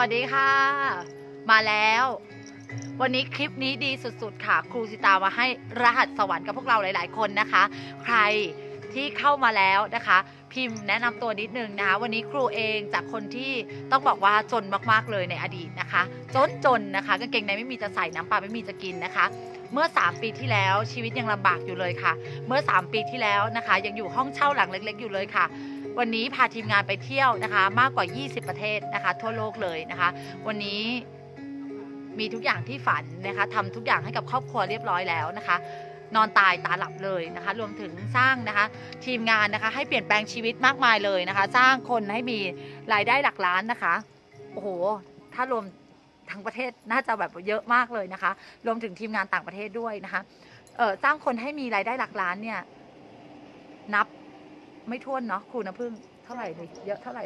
วัสดีค่ะ มาแล้ว วันนี้คลิปนี้ดีสุดๆ ค่ะ ครูสิตามาให้รหัสสวรรค์กับพวกเราหลายๆ คนนะคะ ใครที่เข้ามาแล้วนะคะ พิมพ์แนะนำตัวนิดนึงนะคะวันนี้ครูเองจากคนที่ต้องบอกว่าจนมากๆเลยในอดีตนะคะ จนจนๆนะคะกางเกงในไม่มีจะใส่น้ำปลาไม่มีจะกินนะคะ เมื่อ 3 ปีที่แล้วชีวิตยังลำบากอยู่เลยค่ะ เมื่อ 3 ปีที่แล้วนะคะ ยังอยู่ห้องเช่าหลังเล็ก ๆ อยู่เลยค่ะ วันนี้พาทีมงานไปเที่ยวนะคะ มากกว่า 20 ประเทศนะคะ ทั่วโลกเลยนะคะ วันนี้มีทุกอย่างที่ฝันนะคะทำทุกอย่างให้กับครอบครัวเรียบร้อยแล้วนะคะนอนตายตาหลับเลยนะคะ รวมถึงสร้างนะคะ ทีมงานนะคะ ให้เปลี่ยนแปลงชีวิตมากมายเลยนะคะ สร้างคนให้มีรายได้หลักล้านนะคะ โอ้โห ถ้ารวม ทั้งประเทศน่าจะแบบเยอะมากเลยนะคะ รวมถึงทีมงานต่างประเทศด้วยนะคะเออสร้างคนให้มีรายได้หลักล้านเนี่ย นับไม่ถ้วนเนาะครูน้ำพึ่งเท่าไหร่เลยเยอะเท่าไหร่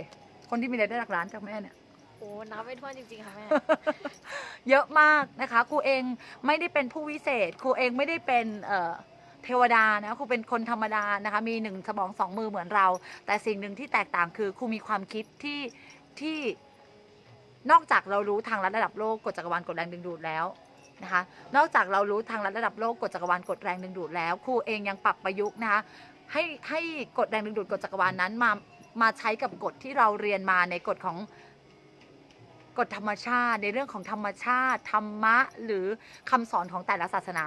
คนที่มีรายได้หลักล้านจากแม่เนี่ยโอ้นับไม่ถ้วนจริงๆค่ะแม่ เยอะมากนะคะครูเองไม่ได้เป็นผู้วิเศษครูเองไม่ได้เป็นเอ่อเทวดานะครูเป็นคนธรรมดานะคะมีหนึ่งสมองสองมือเหมือนเรา แต่สิ่งหนึ่งที่แตกต่างคือครูมีความคิดที่ที่ นอกจากเรารู้ทางลัดระดับโลกกฎจักรวาลกดแรงดึงดูดแล้วนะคะนอกจากเรารู้ทางลัดระดับโลกกฎจักรวาลกดแรงดึงดูดแล้วครูเองยังปรับประยุกต์นะคะให้ให้กฎแรงดึงดูดกฎจักรวาลนั้นมามาใช้กับกฎที่เราเรียนมาในกฎของกฎธรรมชาติ ในเรื่องของธรรมชาติ ธรรมะ หรือคำสอนของแต่ละศาสนา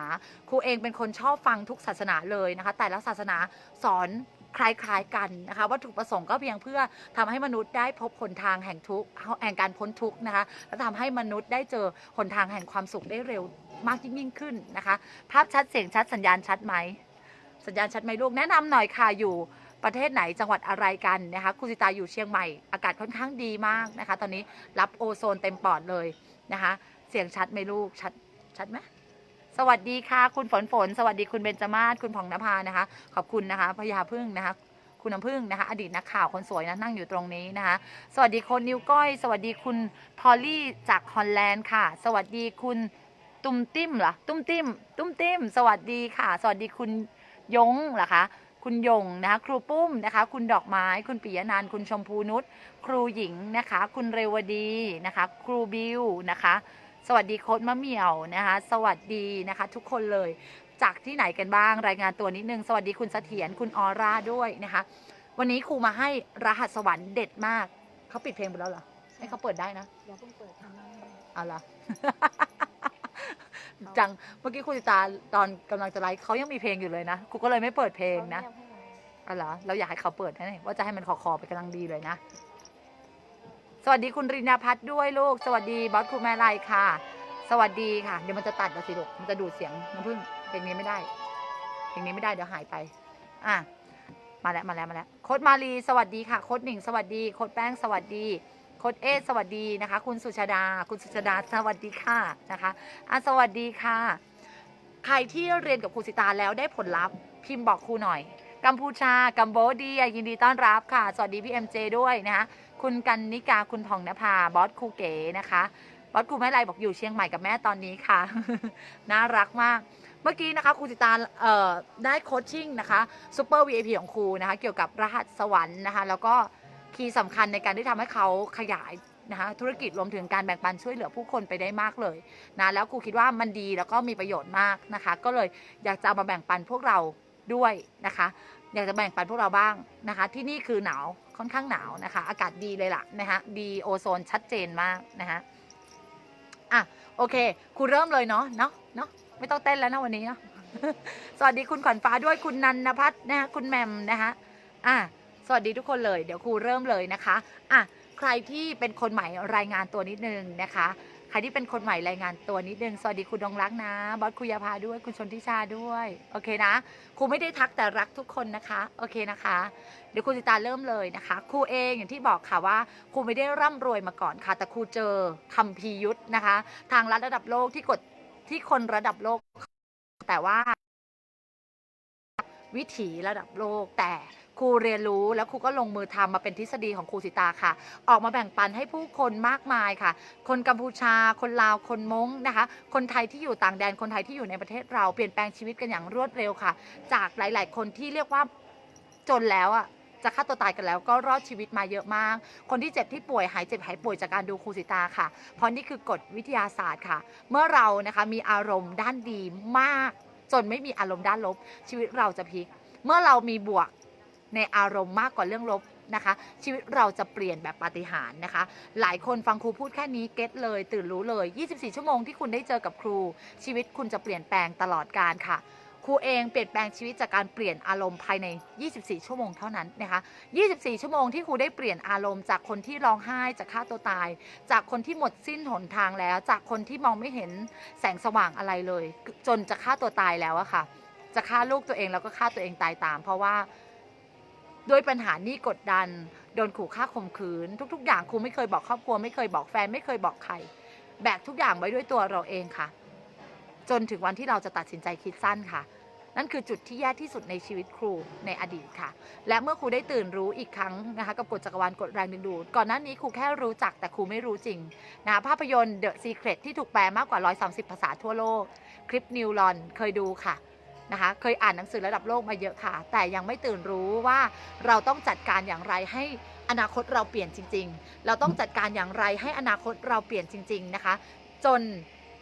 ครูเองเป็นคนชอบฟังทุกศาสนาเลยนะคะแต่ละศาสนาสอน คล้าย ๆ กันนะคะวัตถุประสงค์ก็เพียงเพื่อทำให้มนุษย์ได้พบหนทางแห่งทุกข์แห่งการพ้นทุกข์นะคะและทำให้มนุษย์ได้เจอหนทางแห่งความสุขได้เร็วมากยิ่งขึ้นนะคะ ภาพชัดเสียงชัดสัญญาณชัดไหมสัญญาณชัดไหมลูกแนะนำหน่อยค่ะอยู่ประเทศไหนจังหวัดอะไรกันนะคะครูสิตาอยู่เชียงใหม่อากาศค่อนข้างดีมากนะคะ ตอนนี้รับโอโซนเต็มปอดเลยนะคะ เสียงชัดไหมลูกชัดชัดไหม สวัสดีค่ะ คุณฝนฝน สวัสดีคุณเบญจมาศคุณผ่องนภานะคะ ขอบคุณนะคะพญาพึ่งนะคะ คุณน้ำพึ่งนะคะ อดีตนักข่าวคนสวยนะนั่งอยู่ตรงนี้นะคะ สวัสดีคนนิ้วก้อย สวัสดีคุณพอลลี่จากฮอลแลนด์ค่ะ สวัสดีคุณตุ้มติ้มเหรอตุ้มติ้มตุ้มติ้ม สวัสดีค่ะ สวัสดีคุณยงเหรอคะคุณยงนะคะครูปุ้มนะคะ คุณดอกไม้ คุณปิยนันคุณชมพูนุชครูหญิงนะคะ คุณเรวดีนะคะ ครูบิวนะคะ สวัสดีโค้ดมะเหมี่ยวนะคะ สวัสดีนะคะ ทุกคนเลย จากที่ไหนกันบ้างรายงานตัวนิดนึง สวัสดีคุณเสถียรคุณออร่าด้วยนะคะ วันนี้ครูมาให้รหัสสวรรค์เด็ดมากเขาปิดเพลงไปแล้วเหรอให้เขาเปิดได้นะอย่าเพิ่งเปิดทำนั่นเอาละจังเมื่อกี้ครูติตาตอนกำลังจะไลฟ์เขายังมีเพลงอยู่เลยนะครูก็เลยไม่เปิดเพลงนะเอาเหรอเราอยากให้เขาเปิดนะนี่ว่าจะให้มันคอคอๆไปกำลังดีเลยนะ สวัสดีคุณรินาพัฒน์ด้วยลูก สวัสดีบอสครูแม่ไลค่ะ สวัสดีค่ะ เดี๋ยวมันจะตัดแล้วสิลูก มันจะดูดเสียงน้ำผึ้งเพลงนี้ไม่ได้ เพลงนี้ไม่ได้เดี๋ยวหายไป อะ มาแล้วมาแล้วมาแล้ว โค้ดมาลีสวัสดีค่ะ โค้ดหนิงสวัสดี โค้ดแป้งสวัสดี โค้ดเอสวัสดีนะคะ คุณสุชาดา คุณสุชาดาสวัสดีค่ะนะคะ อะสวัสดีค่ะ ใครที่เรียนกับครูสิตาแล้วได้ผลลัพธ์พิมพ์บอกครูหน่อย กัมพูชา กัมโบเดียยินดีต้อนรับค่ะ สวัสดีพี่เอ็มเจด้วยนะคะ คุณกันนิกาคุณผ่องนภาบอสครูเก๋นะคะบอสครูแม่ไรบอกอยู่เชียงใหม่กับแม่ตอนนี้ค่ะ น่ารักมาก เมื่อกี้นะคะครูสิตาเอ่อได้โคชชิ่งนะคะซูเปอร์ VIP ของครูนะคะเกี่ยวกับรหัสสวรรค์นะคะแล้วก็คีย์สำคัญในการที่ทำให้เขาขยายนะคะธุรกิจรวมถึงการแบ่งปันช่วยเหลือผู้คนไปได้มากเลยนะแล้วครูคิดว่ามันดีแล้วก็มีประโยชน์มากนะคะ ก็เลยอยากจะเอามาแบ่งปันพวกเราด้วยนะคะ อยากจะแบ่งปันพวกเราบ้างนะคะ ที่นี่คือหนาวค่อนข้างหนาวนะคะ อากาศดีเลยล่ะนะคะดีโอโซนชัดเจนมากนะคะอะโอเคครูเริ่มเลยเนาะเนาะเนาะไม่ต้องเต้นแล้วนะวันนี้เนาะสวัสดีคุณขวัญฟ้าด้วยคุณนันนพัฒน์นะคะคุณแหมมนะคะอะสวัสดีทุกคนเลย เดี๋ยวครูเริ่มเลยนะคะอะใครที่เป็นคนใหม่รายงานตัวนิดนึงนะคะ ครที่เป็นคนใหม่รายงานตัวนิดนึง สวัสดีคุณดงรักนะ บอสคุยาพาด้วย คุณชนทิชาด้วย โอเคนะ ครูไม่ได้ทักแต่รักทุกคนนะคะ โอเคนะคะ เดี๋ยวครูจิตาเริ่มเลยนะคะ ครูเองอย่างที่บอกค่ะว่า ครูไม่ได้ร่ำรวยมาก่อนค่ะ แต่ครูเจอคำพียุทธนะคะ ทางรัฐระดับโลกที่กดที่คนระดับโลก แต่ว่า วิถีระดับโลก แต่ครูเรียนรู้แล้วครูก็ลงมือทำมาเป็นทฤษฎีของครูสิตาค่ะ ออกมาแบ่งปันให้ผู้คนมากมายค่ะ คนกัมพูชา คนลาว คนม้งนะคะ คนไทยที่อยู่ต่างแดน คนไทยที่อยู่ในประเทศเราเปลี่ยนแปลงชีวิตกันอย่างรวดเร็วค่ะ จากหลาย ๆ คนที่เรียกว่าจนแล้วอะจะฆ่าตัวตายกันแล้วก็รอดชีวิตมาเยอะมาก คนที่เจ็บที่ป่วยหายเจ็บหายป่วยจากการดูครูสิตาค่ะ เพราะนี่คือกฎวิทยาศาสตร์ค่ะ เมื่อเรานะคะมีอารมณ์ด้านดีมาก จนไม่มีอารมณ์ด้านลบ ชีวิตเราจะพลิก เมื่อเรามีบวกในอารมณ์มากกว่าเรื่องลบนะคะ ชีวิตเราจะเปลี่ยนแบบปาฏิหาริย์นะคะ หลายคนฟังครูพูดแค่นี้เก็ตเลยตื่นรู้เลย 24 ชั่วโมงที่คุณได้เจอกับครู ชีวิตคุณจะเปลี่ยนแปลงตลอดการค่ะ ครูเองเปลี่ยนแปลงชีวิตจากการเปลี่ยนอารมณ์ภายใน 24 ชั่วโมงเท่านั้นนะคะ 24 ชั่วโมงที่ครูได้เปลี่ยนอารมณ์จากคนที่ร้องไห้จากฆ่าตัวตาย จากคนที่หมดสิ้นหนทางแล้ว จากคนที่มองไม่เห็นแสงสว่างอะไรเลย จนจะฆ่าตัวตายแล้วอะค่ะ จะฆ่าลูกตัวเองแล้วก็ฆ่าตัวเองตายตาม เพราะว่าด้วยปัญหานี้กดดัน โดนขู่ฆ่าข่มขืน ทุก ๆ อย่างครูไม่เคยบอกครอบครัวไม่เคยบอกแฟนไม่เคยบอกใคร แบกทุกอย่างไว้ด้วยตัวเราเองค่ะ จนถึงวันที่เราจะตัดสินใจคิดสั้นค่ะ นั่นคือจุดที่แย่ที่สุดในชีวิตครูในอดีตค่ะ และเมื่อครูได้ตื่นรู้อีกครั้งนะคะกับกฎจักรวาลกฎแรงดึงดูดก่อนหน้านี้ครูแค่รู้จักแต่ครูไม่รู้จริงนะภาพยนตร์ The Secret ที่ถูกแปลมากกว่า 130 ภาษาทั่วโลก คลิปนิวรอนเคยดูค่ะนะคะเคยอ่านหนังสือระดับโลกมาเยอะค่ะ แต่ยังไม่ตื่นรู้ว่าเราต้องจัดการอย่างไรให้อนาคตเราเปลี่ยนจริง ๆ เราต้องจัดการอย่างไรให้อนาคตเราเปลี่ยนจริง ๆ นะคะ จน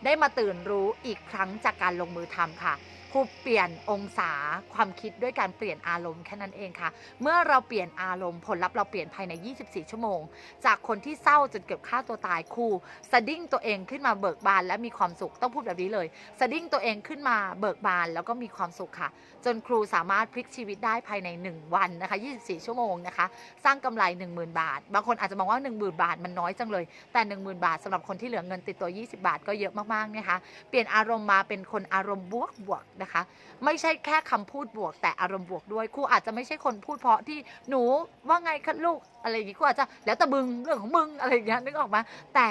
ได้มาตื่นรู้อีกครั้งจากการลงมือทำค่ะ ครูเปลี่ยนองศาความคิดด้วยการเปลี่ยนอารมณ์แค่นั้นเองค่ะ เมื่อเราเปลี่ยนอารมณ์ผลลัพธ์เราเปลี่ยนภายใน 24 ชั่วโมง จากคนที่เศร้าจนเกือบฆ่าตัวตายครูสดิ้งตัวเองขึ้นมาเบิกบานและมีความสุขต้องพูดแบบนี้เลยสดิ้งตัวเองขึ้นมาเบิกบานแล้วก็มีความสุขค่ะ จนครูสามารถพลิกชีวิตได้ภายใน 1 วันนะคะ 24 ชั่วโมงนะคะ สร้างกำไร 10,000 บาท บางคนอาจจะมองว่า 10,000 บาทมันน้อยจังเลย แต่ 10,000 บาทสำหรับคนที่เหลือเงินติดตัว 20 บาท ก็เยอะมากๆนะคะเปลี่ยนอารมณ์มาเป็นคนอารมณ์บวกบวกนะคะ ไม่ใช่แค่คำพูดบวกแต่อารมณ์บวกด้วยครูอาจจะไม่ใช่คนพูดเพราะที่หนูว่าไงคะลูกอะไรอย่างงี้ครูอาจจะแล้วแต่มึงเรื่องของมึงอะไรอย่างเงี้ยนึกออกมาแต่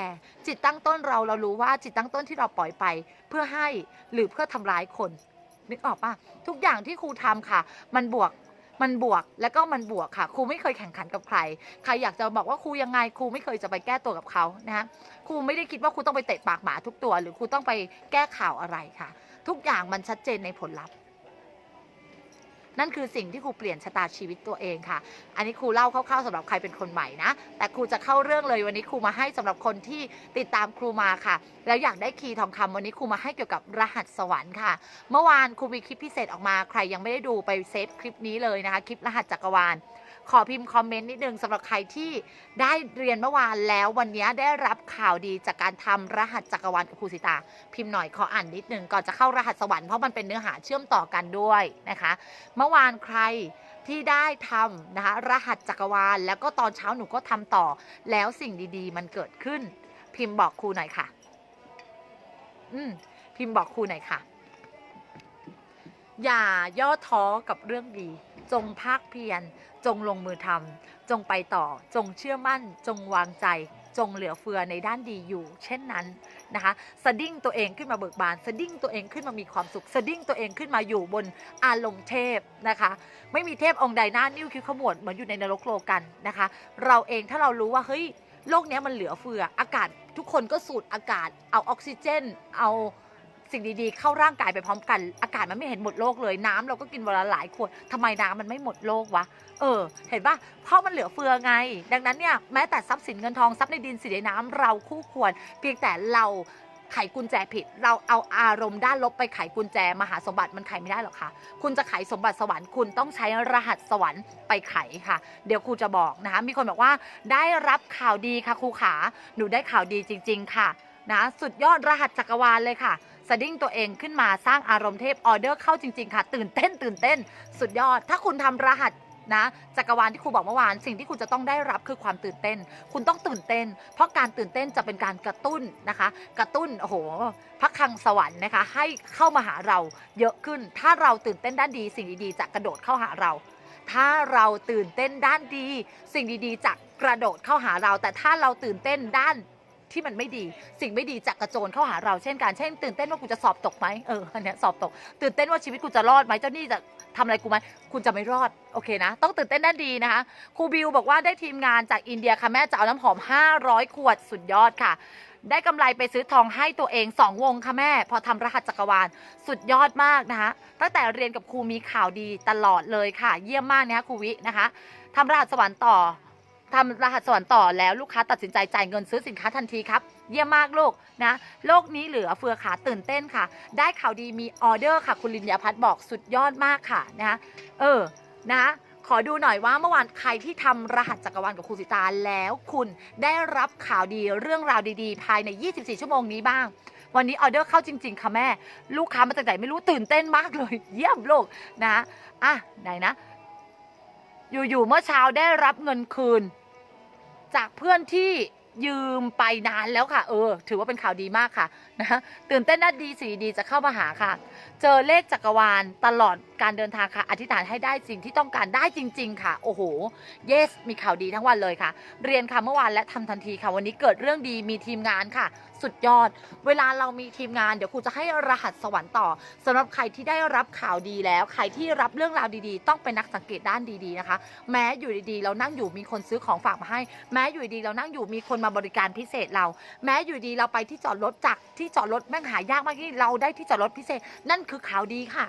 จิตตั้งต้นเราเรารู้ว่าจิตตั้งต้นที่เราปล่อยไป เพื่อให้หรือเพื่อทำร้ายคนนึกออกปะทุกอย่างที่ครูทำค่ะ มันบวกมันบวกแล้วก็มันบวกค่ะครูไม่เคยแข่งขันกับใคร ใครอยากจะบอกว่าครูยังไงครูไม่เคยจะไปแก้ตัวกับเขานะฮะครูไม่ได้คิดว่าครูต้องไปเตะปากหมาทุกตัว หรือครูต้องไปแก้ข่าวอะไรค่ะ ทุกอย่างมันชัดเจนในผลลัพธ์ นั่นคือสิ่งที่ครูเปลี่ยนชะตาชีวิตตัวเองค่ะ อันนี้ครูเล่าคร่าวๆสำหรับใครเป็นคนใหม่นะ แต่ครูจะเข้าเรื่องเลยวันนี้ครูมาให้สำหรับคนที่ติดตามครูมาค่ะ แล้วอยากได้คีย์ทองคำวันนี้ครูมาให้เกี่ยวกับรหัสสวรรค์ค่ะ เมื่อวานครูมีคลิปพิเศษออกมา ใครยังไม่ได้ดูไปเซฟคลิปนี้เลยนะคะ คลิปรหัสจักรวาล ขอพิมพ์คอมเมนต์นิดนึงสำหรับใครที่ได้เรียนเมื่อวานแล้ววันนี้ได้รับข่าวดีจากการทำรหัสจักรวาลกับครูสิตา พิมพ์หน่อยขออ่านนิดนึงก่อนจะเข้ารหัสสวรรค์เพราะมันเป็นเนื้อหาเชื่อมต่อกันด้วยนะคะ เมื่อวานใครที่ได้ทำนะคะรหัสจักรวาล แล้วก็ตอนเช้าหนูก็ทำต่อ แล้วสิ่งดีๆ มันเกิดขึ้น พิมพ์บอกครูหน่อยค่ะ อืมพิมพ์บอกครูหน่อยค่ะ อย่าย่อท้อกับเรื่องดี จงภาคเพียร จงลงมือทำจงไปต่อ จงเชื่อมั่น จงวางใจ จงเหลือเฟือในด้านดีอยู่ เช่นนั้นนะคะสะดิ้งตัวเองขึ้นมาเบิกบานสะดิ้งตัวเองขึ้นมามีความสุขสะดิ้งตัวเองขึ้นมาอยู่บนอารมณ์เทพนะคะ ไม่มีเทพองค์ใดหน้านิ้วคิ้วขมวดเหมือนอยู่ในนรกโลกันนะคะ เราเองถ้าเรารู้ว่าเฮ้ยโลกนี้มันเหลือเฟืออากาศทุกคนก็สูดอากาศเอาออกซิเจน เอา สิ่งดีๆเข้าร่างกายไปพร้อมกัน อากาศมันไม่เห็นหมดโลกเลยน้ำเราก็กินวันละหลายขวดทำไมน้ำมันไม่หมดโลกวะเออ เห็นปะเพราะมันเหลือเฟือไง ดังนั้นเนี่ยแม้แต่ทรัพย์สินเงินทองทรัพย์ในดินสินในน้ำเราคู่ควร เพียงแต่เราไขกุญแจผิด เราเอาอารมณ์ด้านลบไปไขกุญแจมหาสมบัติมันไขไม่ได้หรอกค่ะ คุณจะไขสมบัติสวรรค์คุณต้องใช้รหัสสวรรค์ไปไขค่ะ เดี๋ยวครูจะบอกนะคะมีคนบอกว่าได้รับข่าวดีค่ะครูขาหนูได้ข่าวดีจริง ๆ ค่ะนะสุดยอดรหัสจักรวาลเลยค่ะ สดิ้งตัวเองขึ้นมาสร้างอารมณ์เทพออเดอร์เข้าจริง ๆ ค่ะ ตื่นเต้น ตื่นเต้น สุดยอด ถ้าคุณทำรหัสนะจักรวาลที่ครูบอกเมื่อวานสิ่งที่คุณจะต้องได้รับคือความตื่นเต้น คุณต้องตื่นเต้น เพราะการตื่นเต้นจะเป็นการกระตุ้นนะคะ กระตุ้นโอ้โหพระคังสวรรค์นะคะ ให้เข้ามาหาเราเยอะขึ้น ถ้าเราตื่นเต้นด้านดี สิ่งดีๆจะกระโดดเข้าหาเรา ถ้าเราตื่นเต้นด้านดี สิ่งดีๆจะกระโดดเข้าหาเรา แต่ถ้าเราตื่นเต้นด้าน ที่มันไม่ดี สิ่งไม่ดีจะกระโจนเข้าหาเราเช่นกันเช่น ตื่นเต้นว่ากูจะสอบตกไหมเอออันเนี้ยสอบตก ตื่นเต้นว่าชีวิตกูจะรอดไหมเจ้าหนี่จะทำอะไรกูไหมคุณจะไม่รอดโอเคนะ ต้องตื่นเต้นด้านดีนะคะครูบิวบอกว่าได้ทีมงานจากอินเดียค่ะแม่จะเอาน้ำหอม 500 ขวดสุดยอดค่ะได้กำไรไปซื้อทองให้ตัวเอง 2 วงค่ะแม่ พอทำรหัสจักรวาล สุดยอดมากนะคะตั้งแต่เรียนกับครูมีข่าวดีตลอดเลยค่ะ เยี่ยมมากนะคะครูวินะคะทำรหัสสวรรค์ต่อ ทำรหัสสวรรค์ต่อแล้วลูกค้าตัดสินใจจ่ายเงินซื้อสินค้าทันทีครับ เยี่ยมมากลูกนะโลกนี้เหลือเฟือขาตื่นเต้นค่ะ ได้ข่าวดีมีออเดอร์ค่ะ คุณลินยาพัฒน์บอกสุดยอดมากค่ะนะคะเออนะขอดูหน่อยว่าเมื่อวานใครที่ทำรหัสจักรวาลกับครูสิตาแล้วคุณได้รับข่าวดีเรื่องราวดีๆ ภายใน 24 ชั่วโมงนี้บ้าง วันนี้ออเดอร์เข้าจริง ๆ ค่ะแม่ ลูกค้ามาจากไหนไม่รู้ตื่นเต้นมากเลย เยี่ยมโลกนะอะไหนนะ อยู่ๆเมื่อเช้าได้รับเงินคืน จากเพื่อนที่ยืมไปนานแล้วค่ะ เออ ถือว่าเป็นข่าวดีมากค่ะนะตื่นเต้นน่าดีสีดีจะเข้ามาหาค่ะ เจอเลขจักรวาลตลอดการเดินทางค่ะ อธิษฐานให้ได้สิ่งที่ต้องการได้จริง ๆ ค่ะ โอ้โห yes มีข่าวดีทั้งวันเลยค่ะ เรียนค่ะเมื่อวานและทำทันทีค่ะ วันนี้เกิดเรื่องดีมีทีมงานค่ะ สุดยอด เวลาเรามีทีมงานเดี๋ยวครูจะให้รหัสสวรรค์ต่อสำหรับใครที่ได้รับข่าวดีแล้ว ใครที่รับเรื่องราวดีๆ ต้องเป็นนักสังเกตด้านดีๆนะคะ แม้อยู่ดีๆ เรานั่งอยู่มีคนซื้อของฝากมาให้ แม้อยู่ดีๆเรานั่งอยู่มีคนมาบริการพิเศษเรา แม้อยู่ดีเราไปที่จอดรถจากที่จอดรถแม่งหายากมากที่เราได้ที่จอดรถพิเศษ นั่นคือข่าวดีค่ะ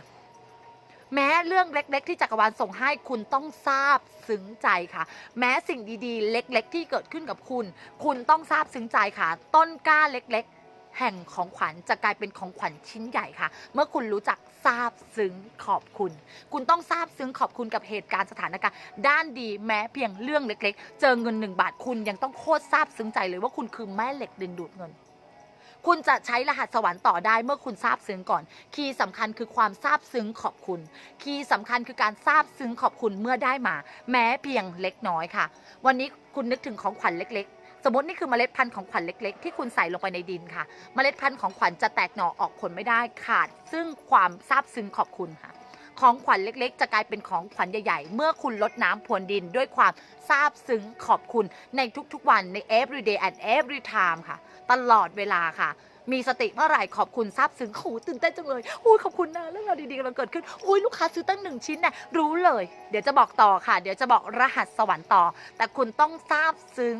แม้เรื่องเล็ก ๆ ที่จักรวาลส่งให้คุณต้องทราบซึ้งใจค่ะ แม้สิ่งดีๆ เล็ก ๆ ที่เกิดขึ้นกับคุณ คุณต้องทราบซึ้งใจค่ะ ต้นกล้าเล็ก ๆ แห่งของขวัญจะกลายเป็นของขวัญชิ้นใหญ่ค่ะ เมื่อคุณรู้จักทราบซึ้งขอบคุณ คุณต้องทราบซึ้งขอบคุณกับเหตุการณ์สถานการณ์ด้านดีแม้เพียงเรื่องเล็ก ๆ เจอเงินหนึ่งบาทคุณยังต้องโคตรทราบซึ้งใจเลยว่าคุณคือแม่เหล็กดึงดูดเงิน คุณจะใช้รหัสสวรรค์ต่อได้เมื่อคุณทราบซึ้งก่อน คีย์สำคัญคือความทราบซึ้งขอบคุณ คีย์สำคัญคือการทราบซึ้งขอบคุณเมื่อได้มา แม้เพียงเล็กน้อยค่ะ วันนี้คุณนึกถึงของขวัญเล็กๆสมมตินี่คือเมล็ดพันธุ์ของขวัญเล็ก ๆ ที่คุณใส่ลงไปในดินค่ะ เมล็ดพันธุ์ของขวัญจะแตกหน่อออกผลไม่ได้ขาด ซึ่งความทราบซึ้งขอบคุณค่ะ ของขวัญเล็กๆ จะกลายเป็นของขวัญใหญ่ๆ เมื่อคุณลดน้ำพรวนดินด้วยความซาบซึ้งขอบคุณในทุกๆวันใน everyday and every time ค่ะ ตลอดเวลาค่ะ มีสติเมื่อไหร่ขอบคุณซาบซึ้งโอ้ตื่นเต้นจังเลยอุ้ยขอบคุณนะเรื่องราวดีๆกำลังเกิดขึ้นอุ้ยลูกค้าซื้อตั้งหนึ่งชิ้นน่ะรู้เลย เดี๋ยวจะบอกต่อค่ะ เดี๋ยวจะบอกรหัสสวรรค์ต่อ แต่คุณต้องซาบซึ้ง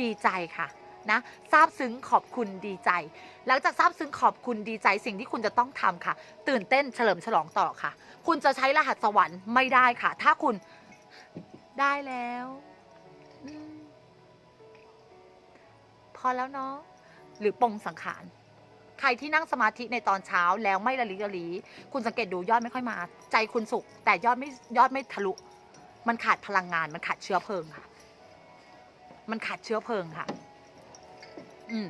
ดีใจค่ะ นะซาบซึ้งขอบคุณดีใจ หลังจากซาบซึ้งขอบคุณดีใจสิ่งที่คุณจะต้องทำค่ะ ตื่นเต้นเฉลิมฉลองต่อค่ะ คุณจะใช้รหัสสวรรค์ไม่ได้ค่ะ ถ้าคุณได้แล้วอพอแล้วเนาะหรือปงสังขาร ใครที่นั่งสมาธิในตอนเช้าแล้วไม่ละลิกละลีคุณสังเกตดูยอดไม่ค่อยมา ใจคุณสุข แต่ยอดไม่ยอดไม่ทะลุ มันขาดพลังงาน มันขาดเชื้อเพลิงค่ะ มันขาดเชื้อเพลิงค่ะ อืม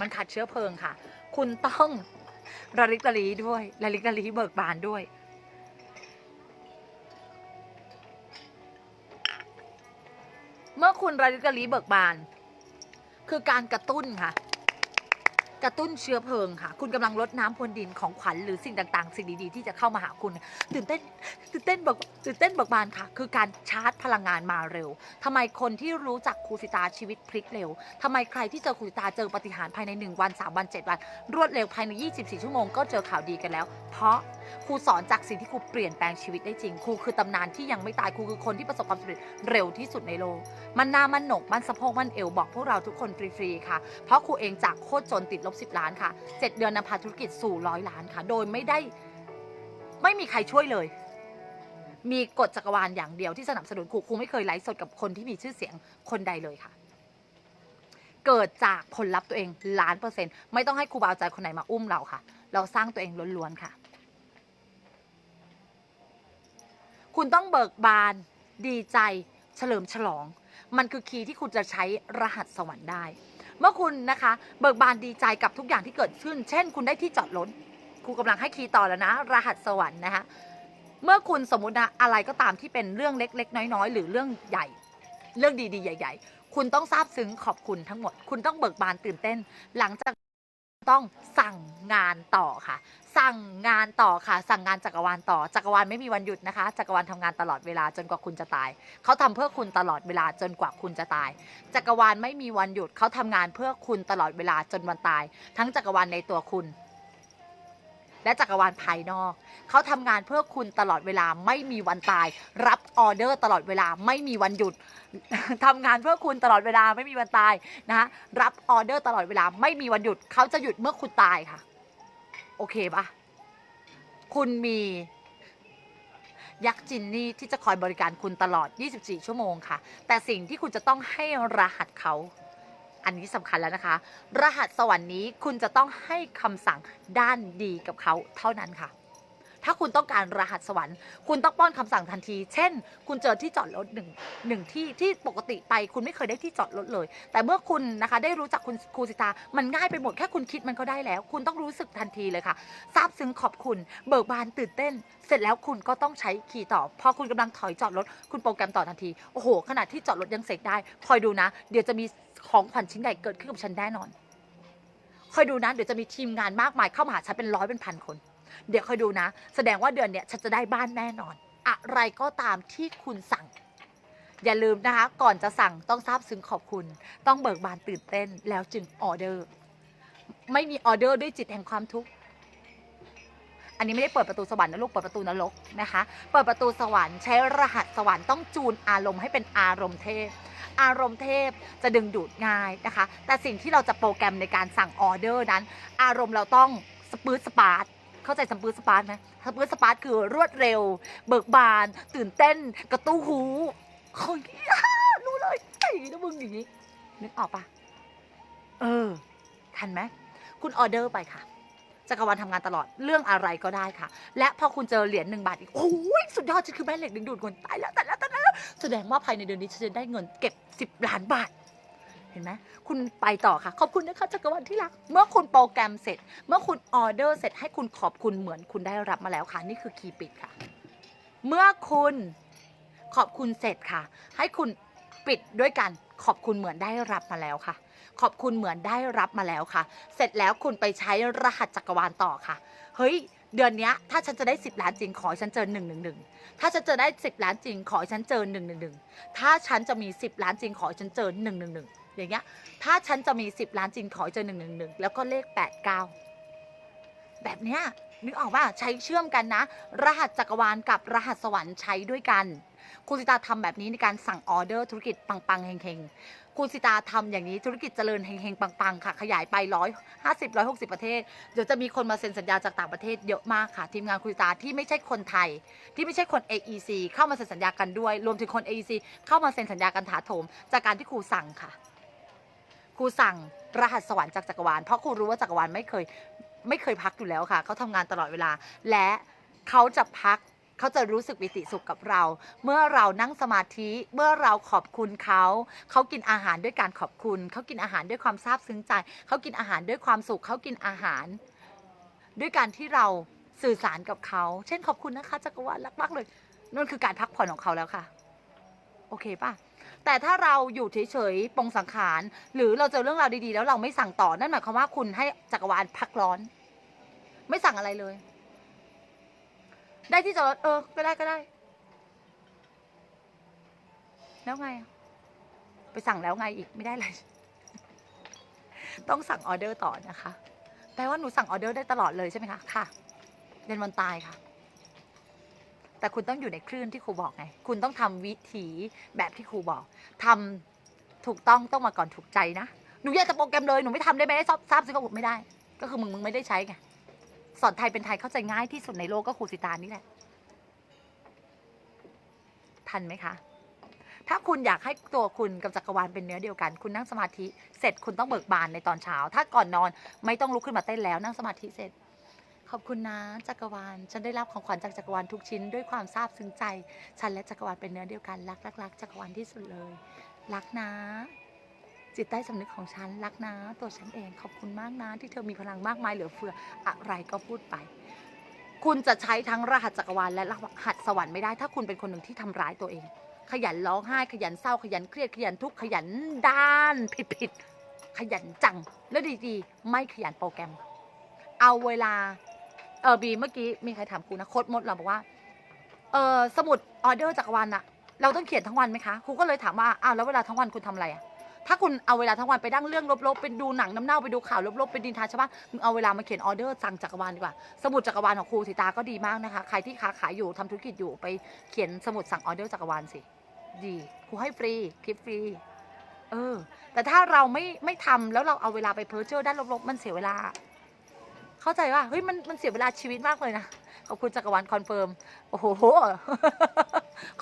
มันขาดเชื้อเพลิงค่ะ คุณต้องระลิกระลีด้วยระลิกระลีเบิกบานด้วย เมื่อคุณระลิกระลีเบิกบาน คือการกระตุ้นค่ะ ระตุ้นเชื้อเพลิงค่ะ คุณกำลังลดน้ำพรวนดินของขวัญหรือสิ่งต่างๆ สิ่งดีๆ ที่จะเข้ามาหาคุณ ตื่นเต้นตื่นเต้นเบิกตื่นเต้นเบิกบานค่ะ คือการชาร์จพลังงานมาเร็วทำไมคนที่รู้จักครูสิตาชีวิตพลิกเร็วทำไมใครที่เจอครูสิตาเจอปฏิหารภายใน 1 วัน 3 วัน 7 วัน รวดเร็วภายใน 24 ชั่วโมงก็เจอข่าวดีกันแล้ว เพราะครูสอนจากสิ่งที่ครูเปลี่ยนแปลงชีวิตได้จริงครูคือตำนานที่ยังไม่ตายครูคือคนที่ประสบความสำเร็จเร็วที่สุดในโลกมันหนามันหนกมันสะโพกมันเอวบอกพวกเราทุกคนฟรีๆค่ะ เพราะครูเองจากโคตรจนติดลบ10 ล้านค่ะ 7 เดือนนำพาธุรกิจสู่ร้อยล้านค่ะ โดยไม่ได้ไม่มีใครช่วยเลย มีกฎจักรวาลอย่างเดียวที่สนับสนุนครูครูไม่เคยไลฟ์สดกับคนที่มีชื่อเสียงคนใดเลยค่ะ เกิดจากผลลัพธ์ตัวเองล้านเปอร์เซ็นต์ไม่ต้องให้ครูบาอาจารย์คนไหนมาอุ้มเราค่ะ เราสร้างตัวเองล้วนๆค่ะ คุณต้องเบิกบานดีใจเฉลิมฉลอง มันคือคีย์ที่คุณจะใช้รหัสสวรรค์ได้ เมื่อคุณนะคะ เบิกบานดีใจกับทุกอย่างที่เกิดขึ้น เช่น คุณได้ที่จอดรถครูกำลังให้คีย์ต่อแล้วนะ รหัสสวรรค์นะคะเมื่อคุณสมมตินะอะไรก็ตามที่เป็นเรื่องเล็ก ๆ น้อยๆ หรือเรื่องใหญ่ เรื่องดีๆ ใหญ่ ๆ คุณต้องซาบซึ้งขอบคุณทั้งหมด คุณต้องเบิกบานตื่นเต้น หลังจาก ต้องสั่งงานต่อค่ะ สั่งงานต่อค่ะ สั่งงานจักรวาลต่อ จักรวาลไม่มีวันหยุดนะคะ จักรวาลทำงานตลอดเวลาจนกว่าคุณจะตาย เขาทำเพื่อคุณตลอดเวลาจนกว่าคุณจะตาย จักรวาลไม่มีวันหยุดเขาทำงานเพื่อคุณตลอดเวลาจนวันตาย ทั้งจักรวาลในตัวคุณ และจักรวาลภายนอก เขาทำงานเพื่อคุณตลอดเวลาไม่มีวันตาย รับออเดอร์ตลอดเวลาไม่มีวันหยุดทำงานเพื่อคุณตลอดเวลาไม่มีวันตายนะรับออเดอร์ตลอดเวลาไม่มีวันหยุด เขาจะหยุดเมื่อคุณตายค่ะ โอเคปะคุณมียักษ์จินนี่ที่จะคอยบริการคุณตลอด 24 ชั่วโมงค่ะ แต่สิ่งที่คุณจะต้องให้รหัสเขา อันนี้สำคัญแล้วนะคะ รหัสสวรรค์นี้คุณจะต้องให้คำสั่งด้านดีกับเขาเท่านั้นค่ะ ถ้าคุณต้องการรหัสสวรรค์ คุณต้องป้อนคำสั่งทันที เช่น คุณเจอที่จอดรถหนึ่งหนึ่งที่ที่ปกติไป คุณไม่เคยได้ที่จอดรถเลย แต่เมื่อคุณนะคะได้รู้จักคุณครูสิตา มันง่ายไปหมดแค่คุณคิดมันก็ได้แล้ว คุณต้องรู้สึกทันทีเลยค่ะซาบซึ้งขอบคุณ เบิกบานตื่นเต้น เสร็จแล้วคุณก็ต้องใช้คีย์ต่อ พอคุณกำลังถอยจอดรถ คุณโปรแกรมต่อทันทีโอ้โหขนาดที่จอดรถยังเสกได้คอยดูนะ เดี๋ยวจะมีของขวัญชิ้นใหญ่เกิดขึ้นกับฉันแน่นอนคอยดูนะเดี๋ยวจะมีทีมงานมากมายเข้ามาหาฉันเป็นร้อยเป็นพันคน เดี๋ยวคอยดูนะ แสดงว่าเดือนเนี้ยฉันจะได้บ้านแน่นอน อะไรก็ตามที่คุณสั่ง อย่าลืมนะคะ ก่อนจะสั่งต้องทราบซึ้งขอบคุณ ต้องเบิกบานตื่นเต้นแล้วจึงออเดอร์ ไม่มีออเดอร์ด้วยจิตแห่งความทุกข์อันนี้ไม่ได้เปิดประตูสวรรค์นะลูกเปิดประตูนรกนะคะ เปิดประตูสวรรค์ใช้รหัสสวรรค์ต้องจูนอารมณ์ให้เป็นอารมณ์เทพ อารมณ์เทพจะดึงดูดง่ายนะคะ แต่สิ่งที่เราจะโปรแกรมในการสั่งออเดอร์นั้น อารมณ์เราต้องสปืดสปาร์ต เข้าใจสัมปืดสปาร์ตไหมสัมปืดสปาร์ตคือรวดเร็ว เบิกบาน ตื่นเต้น กระตู้หูโอ้ยรู้เลยไอ้นะมึงอย่างนี้นึกออกปะเออ ทันไหมคุณออเดอร์ไปค่ะจักรวาลทำงานตลอดเรื่องอะไรก็ได้ค่ะ และพอคุณเจอเหรียญหนึ่งบาทอีกโอ้ยสุดยอดฉันคือแม่เหล็กดึงดูดคนตายแล้วแต่แล้วแต่แล้วแสดงว่าภายในเดือนนี้ฉันจะได้เงินเก็บ 10 ล้านบาท ห็นไหมคุณไปต่อค่ะ ขอบคุณนะคะจักรวาลที่รัก เมื่อคุณโปรแกรมเสร็จ เมื่อคุณออเดอร์เสร็จให้คุณขอบคุณเหมือนคุณได้รับมาแล้วค่ะ นี่คือคีย์ปิดค่ะ เมื่อคุณขอบคุณเสร็จค่ะ ให้คุณปิดด้วยกันขอบคุณเหมือนได้รับมาแล้วค่ะ ขอบคุณเหมือนได้รับมาแล้วค่ะ เสร็จแล้วคุณไปใช้รหัสจักรวาลต่อค่ะ เฮ้ย เดือนนี้ถ้าฉันจะได้ 10 ล้านจริงขอฉันเจอ1นึถ้าฉันจะได้ 10 ล้านจริงขอฉันเจอ1นึถ้าฉันจะมี 10 ล้านจริงขอฉันเจอ1นึ อย่างเงี้ยถ้าฉันจะมี 10 ล้านจริงขอให้เจอ1นึแล้วก็เลข89แบบเนี้ยนึกออกว่าใช้เชื่อมกันนะ รหัสจักรวาลกับรหัสสวรรค์ใช้ด้วยกันคุณสิตาทำแบบนี้ในการสั่งออเดอร์ธุรกิจปังๆเฮงๆคุณสิตาทำอย่างนี้ธุรกิจเจริญเฮงๆปังๆค่ะ ขยายไปร้อยห้าสิบร้อยหกสิบประเทศเดี๋ยวจะมีคนมาเซ็นสัญญาจากต่างประเทศเยอะมากค่ะ ทีมงานคุณสิตาที่ไม่ใช่คนไทย ที่ไม่ใช่คน AEC เข้ามาเซ็นสัญญากันด้วย รวมถึงคน AEC เข้ามาเซ็นสัญญากันถาโถมจากการที่ครูสั่งค่ะ ครูสั่งรหัสสวรรค์จากจักรวาล เพราะครูรู้ว่าจักรวาลไม่เคยไม่เคยพักอยู่แล้วค่ะ เขาทำงานตลอดเวลา และเขาจะพักเขาจะรู้สึกปิติสุขกับเรา เมื่อเรานั่งสมาธิ เมื่อเราขอบคุณเขา เขากินอาหารด้วยการขอบคุณ เขากินอาหารด้วยความซาบซึ้งใจ เขากินอาหารด้วยความสุข เขากินอาหาร ด้วยการที่เราสื่อสารกับเขา เช่นขอบคุณนะคะจักรวาลรักมากเลยนั่นคือการพักผ่อนของเขาแล้วค่ะ โอเคป่ะ แต่ถ้าเราอยู่เฉยๆปรงสังขาร หรือเราเจอเรื่องราวดีๆ แล้วเราไม่สั่งต่อนั่นหมายความว่าคุณให้จักรวาลพักร้อน ไม่สั่งอะไรเลย ได้ที่จอดรถเออก็ได้ก็ได้ แล้วไง ไปสั่งแล้วไงอีกไม่ได้เลย ต้องสั่งออเดอร์ต่อนะคะแปลว่าหนูสั่งออเดอร์ได้ตลอดเลยใช่ไหมคะ ค่ะเย็นวันตายค่ะ แต่คุณต้องอยู่ในคลื่นที่ครูบอกไง คุณต้องทำวิถีแบบที่ครูบอกทำถูกต้องต้องมาก่อนถูกใจนะ หนูอยากจะโปรแกรมเลย หนูไม่ทำได้ไหมทราบทราบสิก็บอกไม่ได้ ก็คือมึงมึงไม่ได้ใช้ไง สอนไทยเป็นไทยเข้าใจง่ายที่สุดในโลกก็ครูสิตานี่แหละ ทันไหมคะ ถ้าคุณอยากให้ตัวคุณกับจักรวาลเป็นเนื้อเดียวกัน คุณนั่งสมาธิ เสร็จคุณต้องเบิกบานในตอนเช้า ถ้าก่อนนอนไม่ต้องลุกขึ้นมาเต้นแล้วนั่งสมาธิเสร็จ ขอบคุณนะจักรวาล ฉันได้รับของขวัญจากจักรวาลทุกชิ้นด้วยความซาบซึ้งใจ ฉันและจักรวาลเป็นเนื้อเดียวกันรักรักรักจักรวาลที่สุดเลย รักนะ จิตใต้สำนึกของฉันรักนะ ตัวฉันเองขอบคุณมากนะ ที่เธอมีพลังมากมายเหลือเฟืออะไรก็พูดไป คุณจะใช้ทั้งรหัสจักรวาลและรหัสสวรรค์ไม่ได้ ถ้าคุณเป็นคนหนึ่งที่ทำร้ายตัวเอง ขยันร้องไห้ ขยันเศร้า ขยันเครียดขยันทุกข์ขยันด้านผิดผิดขยันจังแล้วดีๆ ไม่ขยันโปรแกรม เอาเวลา ออบีเมื่อกี้มีใครถามกูนะโค้ดมดเราบอกว่า เออสมุดออเดอร์จักรวาลอะเราต้องเขียนทั้งวันไหมคะครูก็เลยถามว่าอ้าวแล้วเวลาทั้งวันคุณทำอะไรอะถ้าคุณเอาเวลาทั้งวันไปดั้งเรื่องลบๆไปดูหนังน้ำเน่าไปดูข่าวลบๆไปดินทาชาวบ้านมึงเอาเวลามาเขียนออเดอร์สั่งจักรวาลดีกว่า สมุดจักรวาลของครูสิตาก็ดีมากนะคะ ใครที่ค้าขายอยู่ทำธุรกิจอยู่ไปเขียนสมุดสั่งออเดอร์จักรวาลสิดีครูให้ฟรีคลิปฟรีเออ แต่ถ้าเราไม่ไม่ทำแล้วเราเอาเวลาไปเพ้อเจ้อด้านลบๆมันเสียเวลา เข้าใจว่าเฮ้ยมันมันเสียเวลาชีวิตมากเลยนะขอบคุณจักรวาลคอนเฟิร์มโอ้โห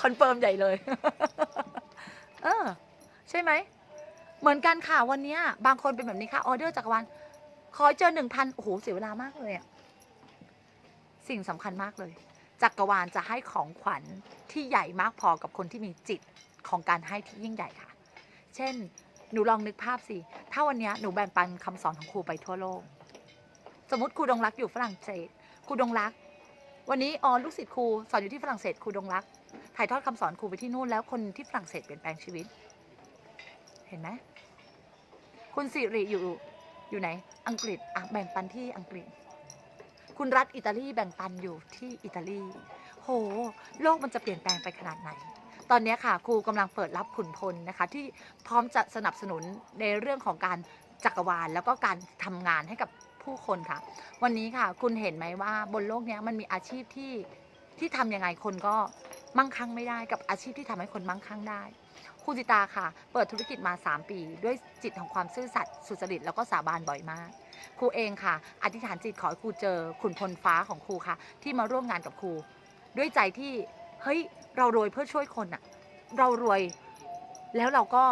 คอนเฟิร์มใหญ่เลยเออใช่ไหมเหมือนกันค่ะวันนี้บางคนเป็นแบบนี้ค่ะออเดอร์จักรวาลขอเจอหนึ่งพันโอ้โหเสียเวลามากเลยอะสิ่งสำคัญมากเลย จักรวาลจะให้ของขวัญที่ใหญ่มากพอกับคนที่มีจิตของการให้ที่ยิ่งใหญ่ค่ะ เช่น หนูลองนึกภาพสิ ถ้าวันนี้หนูแบ่งปันคำสอนของครูไปทั่วโลก สมมติครูดงรักอยู่ฝรั่งเศสครูดงรัก วันนี้อ๋อลูกศิษย์ครูสอนอยู่ที่ฝรั่งเศสครูดงรัก ถ่ายทอดคำสอนครูไปที่นู่นแล้วคนที่ฝรั่งเศสเปลี่ยนแปลงชีวิต เห็นไหมคุณสิริอยู่อยู่ไหน อังกฤษอะแบ่งปันที่อังกฤษ คุณรัฐอิตาลีแบ่งปันอยู่ที่อิตาลี โห โลกมันจะเปลี่ยนแปลงไปขนาดไหนตอนนี้ค่ะครูกำลังเปิดรับขุนพลนะคะ ที่พร้อมจะสนับสนุนในเรื่องของการจักรวาล แล้วก็การทำงานให้กับ ผู้คนค่ะ วันนี้ค่ะคุณเห็นไหมว่าบนโลกนี้มันมีอาชีพที่ที่ทำยังไงคนก็มั่งคั่งไม่ได้กับอาชีพที่ทำให้คนมั่งคั่งได้ครูจิตาค่ะ เปิดธุรกิจมา 3 ปี ด้วยจิตของความซื่อสัตย์สุจริตแล้วก็สาบานบ่อยมากครูเองค่ะ อธิษฐานจิตขอให้ครูเจอขุนพลฟ้าของครูค่ะ ที่มาร่วมงานกับครู ด้วยใจที่เฮ้ยเรารวยเพื่อช่วยคนอะเรารวยแล้วเราก็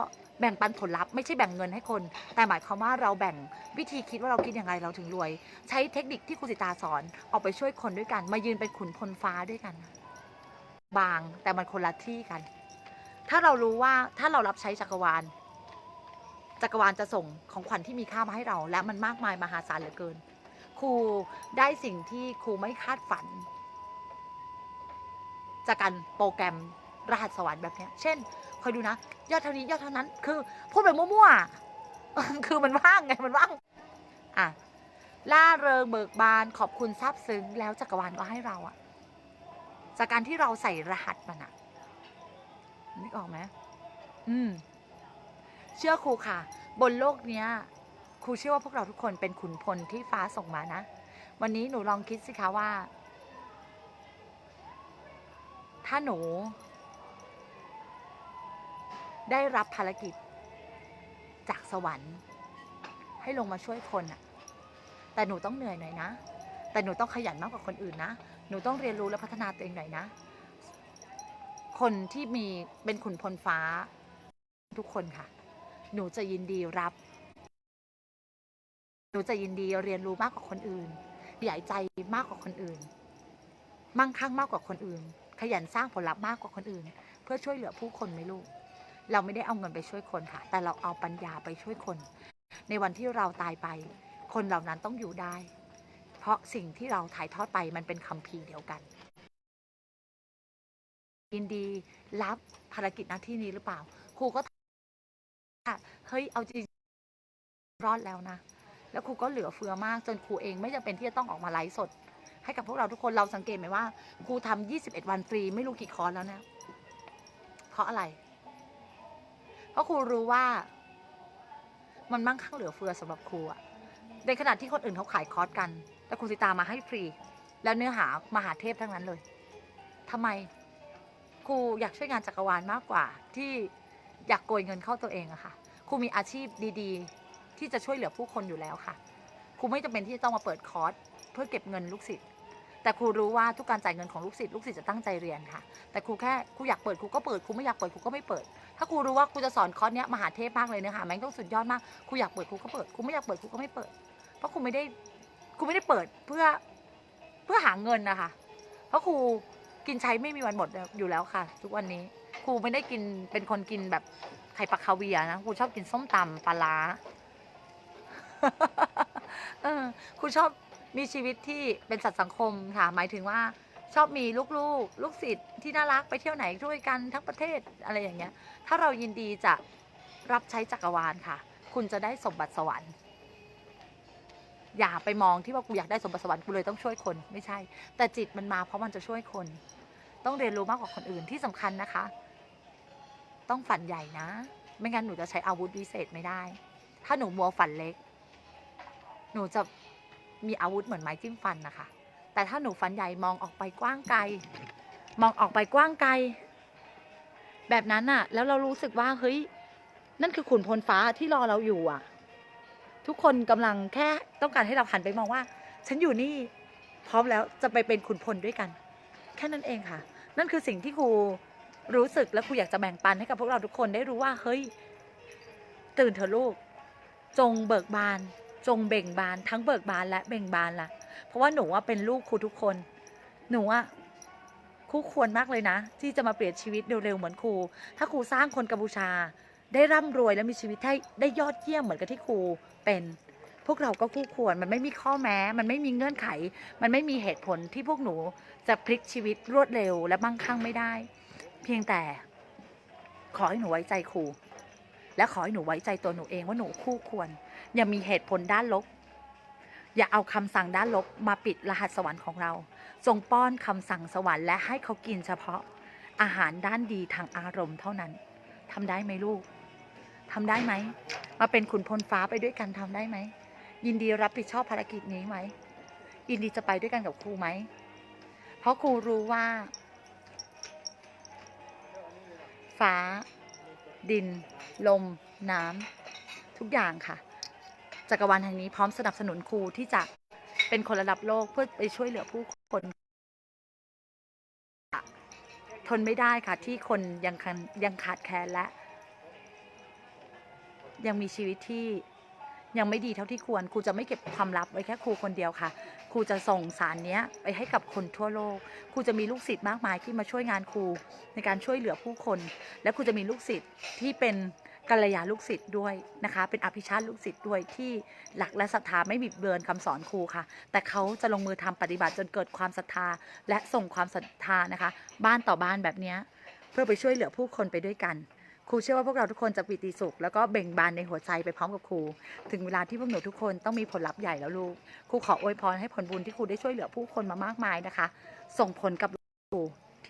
แบ่งปันผลลัพธ์ไม่ใช่แบ่งเงินให้คน แต่หมายความว่าเราแบ่งวิธีคิดว่าเราคิดยังไงเราถึงรวย ใช้เทคนิคที่ครูสิตาสอนออกไปช่วยคนด้วยกัน มายืนเป็นขุนพลฟ้าด้วยกัน บางแต่มันคนละที่กัน ถ้าเรารู้ว่าถ้าเรารับใช้จักรวาล จักรวาลจะส่งของขวัญที่มีค่ามาให้เรา และมันมากมายมหาศาลเหลือเกิน ครูได้สิ่งที่ครูไม่คาดฝันจากการโปรแกรมรหัสสวรรค์แบบนี้เช่น คอยดูนะ ยอดเท่านี้ยอดเท่านั้น คือพูดไปมั่วๆคือมันว่างไงมันว่างอะล่าเริงเบิกบานขอบคุณซาบซึ้งแล้วจักรวาลก็ให้เราอะจากการที่เราใส่รหัสมันอะนึกออกไหมอืม เชื่อครูค่ะ บนโลกเนี้ยครูเชื่อว่าพวกเราทุกคนเป็นขุนพลที่ฟ้าส่งมานะ วันนี้หนูลองคิดสิคะว่า ถ้าหนู ได้รับภารกิจ จากสวรรค์ ให้ลงมาช่วยคนอะแต่หนูต้องเหนื่อยหน่อยนะ แต่หนูต้องขยันมากกว่าคนอื่นนะ หนูต้องเรียนรู้และพัฒนาตัวเองหน่อยนะ คนที่มีเป็นขุนพลฟ้า ทุกคนค่ะ หนูจะยินดีรับ หนูจะยินดีเรียนรู้มากกว่าคนอื่น ใหญ่ใจมากกว่าคนอื่น มั่งคั่งมากกว่าคนอื่น ขยันสร้างผลลัพธ์มากกว่าคนอื่น เพื่อช่วยเหลือผู้คนไหมลูก เราไม่ได้เอาเงินไปช่วยคนค่ะ แต่เราเอาปัญญาไปช่วยคน ในวันที่เราตายไป คนเหล่านั้นต้องอยู่ได้ เพราะสิ่งที่เราถ่ายทอดไปมันเป็นคำพีร์เดียวกัน ยินดีรับภารกิจหน้าที่นี้หรือเปล่า ครูก็เฮ้ยเอาจริงรอดแล้วนะ แล้วครูก็เหลือเฟือมากจนครูเองไม่จำเป็นที่จะต้องออกมาไลฟ์สด ให้กับพวกเราทุกคนเราสังเกตไหมว่าครูทำ21 วันฟรีไม่รู้กี่คอร์สแล้วนะ เพราะอะไร เพราะครูรู้ว่า มันมั่งคั่งเหลือเฟือสำหรับครูอะในขณะที่คนอื่นเขาขายคอร์สกัน แต่ครูสิตามาให้ฟรี แล้วเนื้อหามหาเทพทั้งนั้นเลยทำไมครูอยากช่วยงานจักรวาลมากกว่า ที่อยากโกยเงินเข้าตัวเองอะค่ะครูมีอาชีพดี ๆ ที่จะช่วยเหลือผู้คนอยู่แล้วค่ะครูไม่จำเป็นที่จะต้องมาเปิดคอร์สเพื่อเก็บเงินลูกศิษย์แต่ครูรู้ว่าทุกการจ่ายเงินของลูกศิษย์ลูกศิษย์จะตั้งใจเรียนค่ะ แต่ครูแค่ครูอยากเปิดครูก็เปิดครูไม่อยากเปิดครูก็ไม่เปิด ถ้าครูรู้ว่าครูจะสอนคอร์สเนี้ยมหาเทพมากเลยเนื้อหาแม่งต้องสุดยอดมากครูอยากเปิดครูก็เปิดครูไม่อยากเปิดครูก็ไม่เปิด เพราะครูไม่ได้ครูไม่ได้เปิดเพื่อเพื่อหาเงินนะคะ เพราะครูกินใช้ไม่มีวันหมดอยู่แล้วค่ะ ทุกวันนี้ครูไม่ได้กินเป็นคนกินแบบไข่ปลาคาเวียนะครูชอบกินส้มตำปลาร้าเออครูชอบมีชีวิตที่เป็นสัตว์สังคมค่ะ หมายถึงว่า ชอบมีลูกๆลูกศิษย์ที่น่ารักไปเที่ยวไหนด้วยกันทั้งประเทศอะไรอย่างเงี้ย ถ้าเรายินดีจะรับใช้จักรวาลค่ะ คุณจะได้สมบัติสวรรค์อย่าไปมองที่ว่ากูอยากได้สมบัติสวรรค์กูเลยต้องช่วยคนไม่ใช่ แต่จิตมันมาเพราะมันจะช่วยคน ต้องเรียนรู้มากกว่าคนอื่นที่สำคัญนะคะ ต้องฝันใหญ่นะ ไม่งั้นหนูจะใช้อาวุธวิเศษไม่ได้ ถ้าหนูมัวฝันเล็ก หนูจะมีอาวุธเหมือนไม้จิ้มฟันนะคะ แต่ถ้าหนูฝันใหญ่มองออกไปกว้างไกล มองออกไปกว้างไกล แบบนั้นอะแล้วเรารู้สึกว่าเฮ้ย นั่นคือขุนพลฟ้าที่รอเราอยู่อะทุกคนกำลังแค่ต้องการให้เราหันไปมองว่า ฉันอยู่นี่พร้อมแล้วจะไปเป็นขุนพลด้วยกัน แค่นั้นเองค่ะ นั่นคือสิ่งที่ครูรู้สึกและครูอยากจะแบ่งปันให้กับพวกเราทุกคนได้รู้ว่าเฮ้ย ตื่นเถอะลูก จงเบิกบาน จงเบ่งบาน ทั้งเบิกบานและเบ่งบานล่ะ เพราะว่าหนูว่าเป็นลูกครูทุกคน หนูว่าคู่ควรมากเลยนะ ที่จะมาเปลี่ยนชีวิตเร็วๆเหมือนครู ถ้าครูสร้างคนกัมพูชา ได้ร่ำรวยและมีชีวิตที่ได้ยอดเยี่ยมเหมือนกับที่ครูเป็น พวกเราก็คู่ควรมันไม่มีข้อแม้ มันไม่มีเงื่อนไข มันไม่มีเหตุผลที่พวกหนูจะพลิกชีวิตรวดเร็วและมั่งคั่งไม่ได้ เพียงแต่ ขอให้หนูไว้ใจครูและขอให้หนูไว้ใจตัวหนูเองว่าหนูคู่ควร อย่ามีเหตุผลด้านลบ อย่าเอาคำสั่งด้านลบมาปิดรหัสสวรรค์ของเรา จงป้อนคำสั่งสวรรค์และให้เขากินเฉพาะอาหารด้านดีทางอารมณ์เท่านั้นทำได้ไหมลูกทำได้ไหม มาเป็นขุนพลฟ้าไปด้วยกันทำได้ไหม ยินดีรับผิดชอบภารกิจนี้ไหม ยินดีจะไปด้วยกันกับครูไหม เพราะครูรู้ว่า ฟ้า ดิน ลม น้ำทุกอย่างค่ะ จักรวาลแห่งนี้พร้อมสนับสนุนครูที่จะเป็นคนระดับโลกเพื่อไปช่วยเหลือผู้คนทนไม่ได้ค่ะที่คนยังยังขาดแคลนและยังมีชีวิตที่ยังไม่ดีเท่าที่ควรครูจะไม่เก็บความลับไว้แค่ครูคนเดียวค่ะครูจะส่งสารนี้ไปให้กับคนทั่วโลกครูจะมีลูกศิษย์มากมายที่มาช่วยงานครูในการช่วยเหลือผู้คน และครูจะมีลูกศิษย์ที่เป็น กัลยาลูกศิษย์ด้วยนะคะ เป็นอภิชาติลูกศิษย์ด้วยที่หลักและศรัทธาไม่บิดเบือนคำสอนครูค่ะ แต่เขาจะลงมือทำปฏิบัติจนเกิดความศรัทธา และส่งความศรัทธานะคะ บ้านต่อบ้านแบบนี้เพื่อไปช่วยเหลือผู้คนไปด้วยกันครูเชื่อว่าพวกเราทุกคนจะปิติสุข แล้วก็เบ่งบานในหัวใจไปพร้อมกับครู ถึงเวลาที่พวกหนูทุกคนต้องมีผลลัพธ์ใหญ่แล้วลูกครูขออวยพรให้ผลบุญที่ครูได้ช่วยเหลือผู้คนมามากมายนะคะ ส่งผลกับครู